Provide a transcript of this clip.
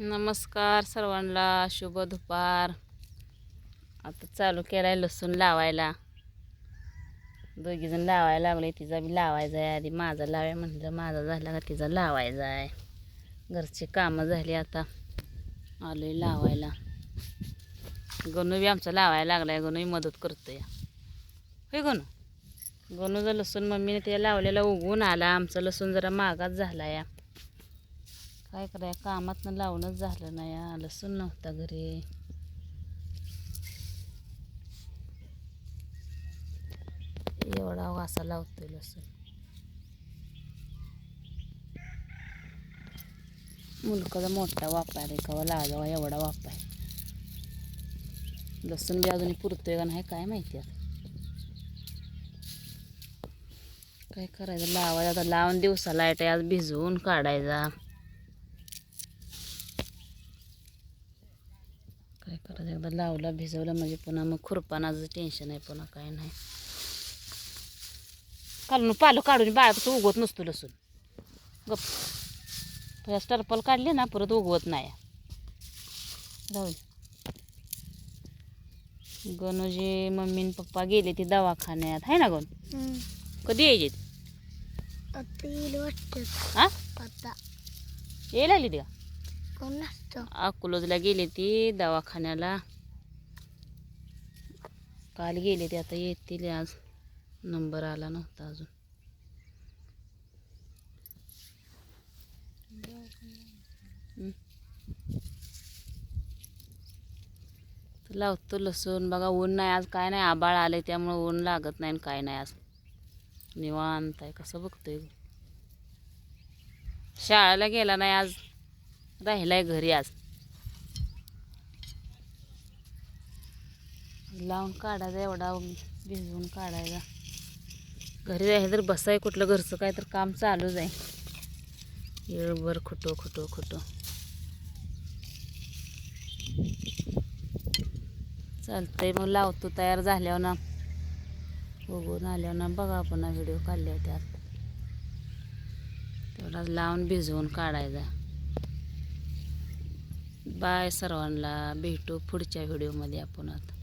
नमस्कार सर्वांना शुभ दुपार. आता चालू केलाय लसूण लावायला. दोघीजण लावायला लागले तिचा बी लावायचा आहे. आधी माझा लावाय म्हटलं माझा झाला का तिचा लावायचा आहे. घरची कामं झाली आता. आलोय लावायला. गणू बी आमचा लावायला लागलाय. आहे बी मदत करतोय. होय गणू? जर लसूण मम्मीने तिला लावलेला उगवून आला. आमचं लसूण जरा मागाच झाला या काय कराय कामातनं लावणंच झालं नाही. या लसूण नव्हता घरी. एवढा वासा लावतोय लसूण मुलकाचा मोठा वापर आहे कवा लागावा एवढा वापर आहे. लसूण बी अजून पुरतोय का नाही काय माहिती आता. काय करायचं? लावायचं आता. लावून दिवसा लाइट आज भिजवून काढायचा. काय करायचं एकदा लावला भिजवलं म्हणजे पुन्हा मग खुरपानाचं टेन्शन आहे पुन्हा काय नाही. काढून पालं काढून बाळा उगवत नसतो लसूण. गप. टर्पल काढली ना परत उगवत नाही. दे. गणूजी मम्मी आणि पप्पा गेले ते दवाखान्यात. आहे ना गण कधी यायचे येईल हा लागली ती का? कोण नसतं. अकोलोजला गेले ती दवाखान्याला. काल गेले ते आता येतील आज. नंबर आला नव्हता अजून. लावतो लसूण. बघा ऊन नाही आज काय नाही आबाळ आले त्यामुळं ऊन लागत नाही आणि काय नाही आज. निवांत आहे कसं बघतोय. शाळेला गेला नाही आज. राहिलाय घरी आज. लावून काढायचा एवढा भिजवून काढायचा. घरी जायचं तर बसाय कुठलं घरचं काय तर काम चालूच आहे. येळभर खुटो खुटो खुटो. चालतंय मग लावतो तयार झाल्यावर ना. बघून आल्यावर ना बघा आपण व्हिडिओ काढले त्यात. तेवढा लावून भिजवून काढायचा. बाय सर्वांना. भेटू पुढच्या व्हिडिओमध्ये आपण आता.